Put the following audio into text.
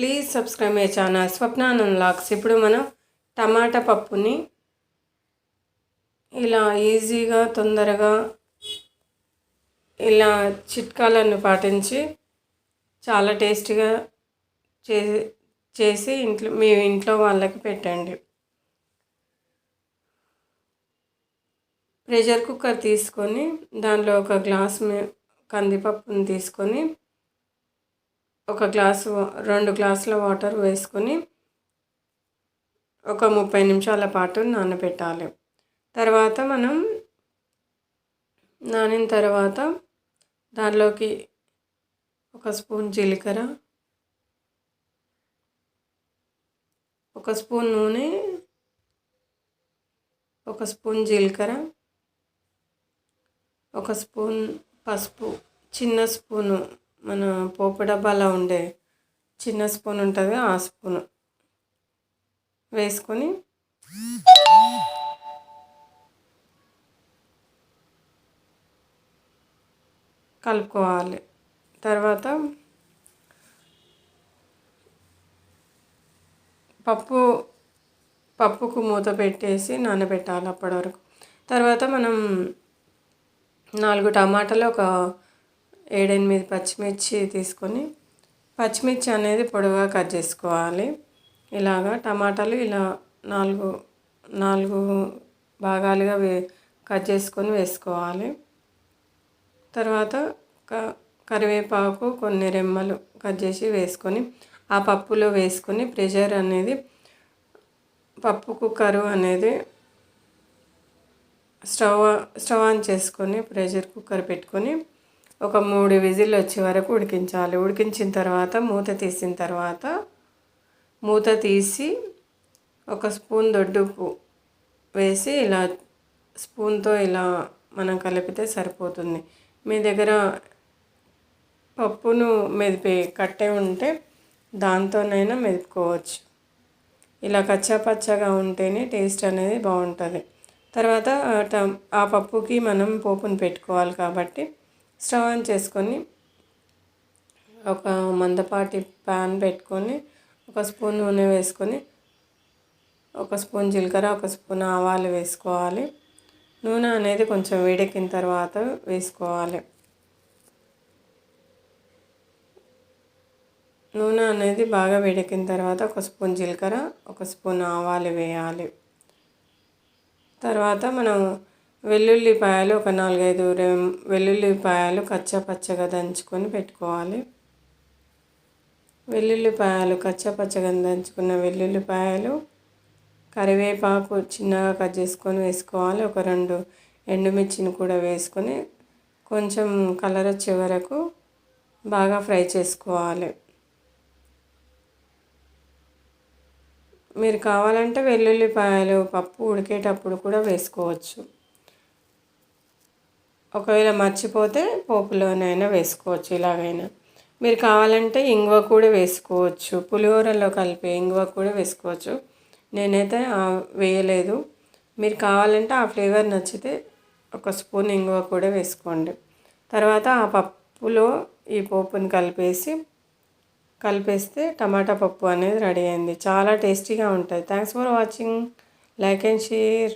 Please subscribe my channel Swapnanand lakhs ఇప్పుడు మనం టమాటా పప్పుని ఇలా ఈజీగా తొందరగా ఇలా చిట్కాలను పాటించి చాలా టేస్టీగా చే చేసి ఇంట్లో మీ ఇంట్లో వాళ్ళకి పెట్టండి. ప్రెషర్ కుక్కర్ తీసుకొని దానిలో ఒక గ్లాస్ మి- కందిపప్పుని తీసుకొని ఒక గ్లాసు రెండు గ్లాసుల వాటర్ వేసుకొని ఒక ముప్పై నిమిషాల పాటు నానబెట్టాలి. తర్వాత మనం నానిన తర్వాత దానిలోకి ఒక స్పూన్ జీలకర్ర ఒక స్పూన్ నూనె ఒక స్పూన్ జీలకర్ర ఒక స్పూన్ పసుపు చిన్న స్పూను మన పోపు డబ్బాలో ఉండే చిన్న స్పూన్ ఉంటుంది ఆ స్పూన్ వేసుకొని కలుపుకోవాలి. తర్వాత పప్పు పప్పుకు మూత పెట్టేసి నానబెట్టాలి అప్పటి వరకు. తర్వాత మనం నాలుగు టమాటాలు ఒక ఏడెనిమిది పచ్చిమిర్చి తీసుకొని పచ్చిమిర్చి అనేది పొడవుగా కట్ చేసుకోవాలి. ఇలాగా టమాటాలు ఇలా నాలుగు నాలుగు భాగాలుగా వే కట్ చేసుకొని వేసుకోవాలి. తర్వాత క కరివేపాకు కొన్ని రెమ్మలు కట్ చేసి వేసుకొని ఆ పప్పులో వేసుకొని ప్రెషర్ అనేది పప్పు కుక్కరు అనేది స్టవ్ స్టవ్ ఆన్ చేసుకొని ప్రెషర్ కుక్కర్ పెట్టుకొని ఒక మూడు విజిల్ వచ్చే వరకు ఉడికించాలి. ఉడికించిన తర్వాత మూత తీసిన తర్వాత మూత తీసి ఒక స్పూన్ దొడ్డుపు వేసి ఇలా స్పూన్తో ఇలా మనం కలిపితే సరిపోతుంది. మీ దగ్గర పప్పును మెదిపే కట్టే ఉంటే దాంతోనైనా మెదుపుకోవచ్చు. ఇలా కచ్చా పచ్చగా ఉంటేనే టేస్ట్ అనేది బాగుంటుంది. తర్వాత ఆ పప్పుకి మనం పోపును పెట్టుకోవాలి కాబట్టి స్టవ్ ఆన్ చేసుకొని ఒక మందపాటి ప్యాన్ పెట్టుకొని ఒక స్పూన్ నూనె వేసుకొని ఒక స్పూన్ జీలకర్ర ఒక స్పూన్ ఆవాలు వేసుకోవాలి. నూనె అనేది కొంచెం వేడెక్కిన తర్వాత వేసుకోవాలి. నూనె అనేది బాగా వేడెక్కిన తర్వాత ఒక స్పూన్ జీలకర్ర ఒక స్పూన్ ఆవాలు వేయాలి. తర్వాత మనం వెల్లుల్లిపాయలు ఒక నాలుగైదు వెల్లుల్లిపాయలు కచ్చపచ్చగా దంచుకొని పెట్టుకోవాలి. వెల్లుల్లిపాయలు కచ్చా పచ్చగా దంచుకున్న వెల్లుల్లిపాయలు కరివేపాకు చిన్నగా కట్ చేసుకొని వేసుకోవాలి. ఒక రెండు ఎండుమిర్చిని కూడా వేసుకొని కొంచెం కలర్ వచ్చే వరకు బాగా ఫ్రై చేసుకోవాలి. మీరు కావాలంటే వెల్లుల్లిపాయలు పప్పు ఉడికేటప్పుడు కూడా వేసుకోవచ్చు. ఒకవేళ మర్చిపోతే పోపులోనైనా వేసుకోవచ్చు ఇలాగైనా. మీరు కావాలంటే ఇంగువ కూడా వేసుకోవచ్చు. పులిహోరలో కలిపే ఇంగువ కూడా వేసుకోవచ్చు. నేనైతే వేయలేదు. మీరు కావాలంటే ఆ ఫ్లేవర్ నచ్చితే ఒక స్పూన్ ఇంగువ కూడా వేసుకోండి. తర్వాత ఆ పప్పులో ఈ పోపుని కలిపేసి కలిపేస్తే టమాటా పప్పు అనేది రెడీ అయింది. చాలా టేస్టీగా ఉంటుంది thanks for watching. Like and share.